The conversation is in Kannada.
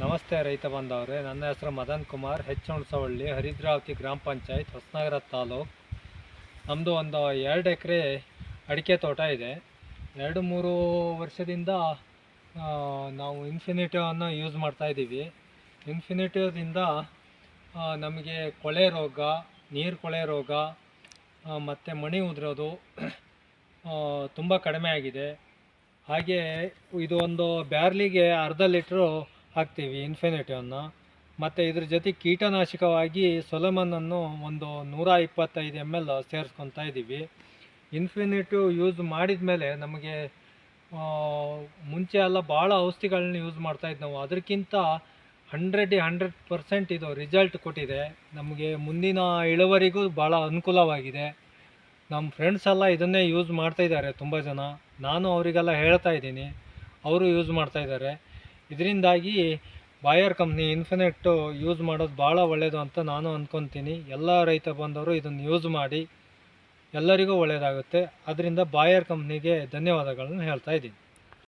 ನಮಸ್ತೆ ರೈತ ಬಂದವರೇ ನನ್ನ ಹೆಸರು ಮದನ್ ಕುಮಾರ್ ಹೆಚ್ ಹುಣಸವಳ್ಳಿ ಹರಿದ್ರಾವತಿ ಗ್ರಾಮ ಪಂಚಾಯತ್, ಹೊಸನಗರ ತಾಲೂಕು. ನಮ್ಮದು ಒಂದು ಎರಡು ಎಕರೆ ಅಡಿಕೆ ತೋಟ ಇದೆ. ಎರಡು ಮೂರು ವರ್ಷದಿಂದ ನಾವು ಇನ್ಫಿನಿಟಿವನ್ನು ಯೂಸ್ ಮಾಡ್ತಾ ಇದ್ದೀವಿ. ಇನ್ಫಿನಿಟಿವ್ದಿಂದ ನಮಗೆ ಕೊಳೆ ರೋಗ, ನೀರು ಕೊಳೆ ರೋಗ ಮತ್ತು ಮಣಿ ಉದುರೋದು ತುಂಬ ಕಡಿಮೆ ಆಗಿದೆ. ಹಾಗೆ ಇದು ಒಂದು ಬ್ಯಾರ್ಲಿಗೆ ಅರ್ಧ ಲೀಟ್ರು ಹಾಕ್ತೀವಿ ಇನ್ಫಿನಿಟಿಯನ್ನು ಮತ್ತು ಇದ್ರ ಜೊತೆ ಕೀಟನಾಶಕವಾಗಿ ಸೊಲಮನನ್ನು ಒಂದು ನೂರ ಇಪ್ಪತ್ತೈದು ಎಂ ಎಲ್ ಸೇರಿಸ್ಕೊತಾ ಇದ್ದೀವಿ. ಇನ್ಫಿನಿಟಿವ್ ಯೂಸ್ ಮಾಡಿದ ಮೇಲೆ ನಮಗೆ ಮುಂಚೆ ಎಲ್ಲ ಭಾಳ ಔಷಧಿಗಳನ್ನ ಯೂಸ್ ಮಾಡ್ತಾಯಿದ್ದು ನಾವು. ಅದಕ್ಕಿಂತ ಹಂಡ್ರೆಡ್ ಹಂಡ್ರೆಡ್ ಪರ್ಸೆಂಟ್ ಇದು ರಿಸಲ್ಟ್ ಕೊಟ್ಟಿದೆ. ನಮಗೆ ಮುಂದಿನ ಇಳುವರಿಗೂ ಭಾಳ ಅನುಕೂಲವಾಗಿದೆ. ನಮ್ಮ ಫ್ರೆಂಡ್ಸ್ ಎಲ್ಲ ಇದನ್ನೇ ಯೂಸ್ ಮಾಡ್ತಾ ಇದ್ದಾರೆ, ತುಂಬ ಜನ. ನಾನು ಅವರಿಗೆಲ್ಲ ಹೇಳ್ತಾ ಇದ್ದೀನಿ. ಅವರು ಯೂಸ್ ಮಾಡ್ತಾ ಇದ್ದಾರೆ. ಇದರಿಂದಾಗಿ ಬಾಯರ್ ಕಂಪ್ನಿ ಇನ್ಫಿನೆಟ್ಟು ಯೂಸ್ ಮಾಡೋದು ಭಾಳ ಒಳ್ಳೆಯದು ಅಂತ ನಾನು ಅಂದ್ಕೊತೀನಿ ಎಲ್ಲ ರೈತ ಬಂದವರು ಇದನ್ನು ಯೂಸ್ ಮಾಡಿ ಎಲ್ಲರಿಗೂ ಒಳ್ಳೆಯದಾಗುತ್ತೆ ಅದರಿಂದ ಬಾಯರ್ ಕಂಪ್ನಿಗೆ ಧನ್ಯವಾದಗಳನ್ನು ಹೇಳ್ತಾ ಇದ್ದೀನಿ.